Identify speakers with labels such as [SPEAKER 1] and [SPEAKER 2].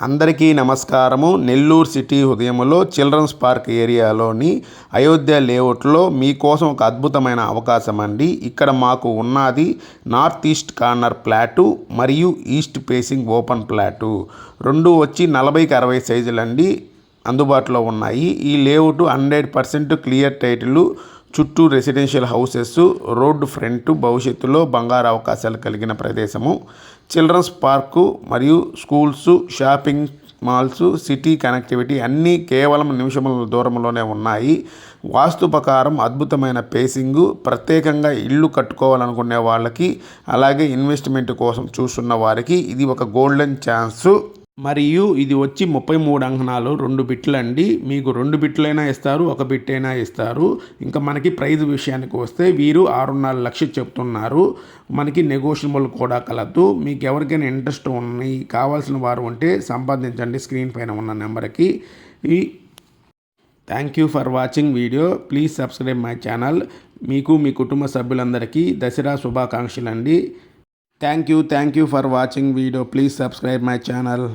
[SPEAKER 1] అందరికీ నమస్కారము. నెల్లూరు సిటీ ఉదయములో చిల్డ్రన్స్ పార్క్ ఏరియాలోని అయోధ్య లేఅవుట్లో మీకోసం ఒక అద్భుతమైన అవకాశం అండి ఇక్కడ మాకు ఉన్నది నార్త్ ఈస్ట్ కార్నర్ ప్లాటు మరియు ఈస్ట్ ఫేసింగ్ ఓపెన్ ప్లాటు. రెండు వచ్చి నలభైకి అరవై సైజులండి. అందుబాటులో ఉన్నాయి. ఈ layout hundred percent clear title చుట్టూ రెసిడెన్షియల్ హౌసెస్ రోడ్డు ఫ్రంట్ భవిష్యత్తులో బంగారు అవకాశాలు కలిగిన ప్రదేశము. చిల్డ్రన్స్ పార్కు మరియు schools shopping malls city connectivity అన్నీ కేవలం నిమిషముల దూరంలోనే ఉన్నాయి. వాస్తు ప్రకారం అద్భుతమైన పేసింగు ప్రత్యేకంగా ఇల్లు కట్టుకోవాలనుకునే వాళ్ళకి అలాగే ఇన్వెస్ట్మెంట్ కోసం చూస్తున్న వారికి ఇది ఒక గోల్డెన్ ఛాన్సు మరియు ఇది వచ్చి ముప్పై మూడు అంకణాలు రెండు బిట్లు అండి మీకు రెండు బిట్లైనా ఇస్తారు ఒక బిట్ అయినా ఇస్తారు. ఇంకా మనకి ప్రైజ్ విషయానికి వస్తే వీరు ఆరున్నర లక్షలు చెప్తున్నారు. మనకి నెగోషియబుల్ కూడా కలదు. మీకు ఎవరికైనా ఇంట్రెస్ట్ ఉన్నాయి కావాల్సిన వారు ఉంటే సంపాదించండి స్క్రీన్ పైన ఉన్న నెంబర్కి. ఈ thank you for watching video. Please subscribe my channel. మీకు మీ కుటుంబ సభ్యులందరికీ దసరా శుభాకాంక్షలు అండి thank you thank you for watching video. Please subscribe my channel.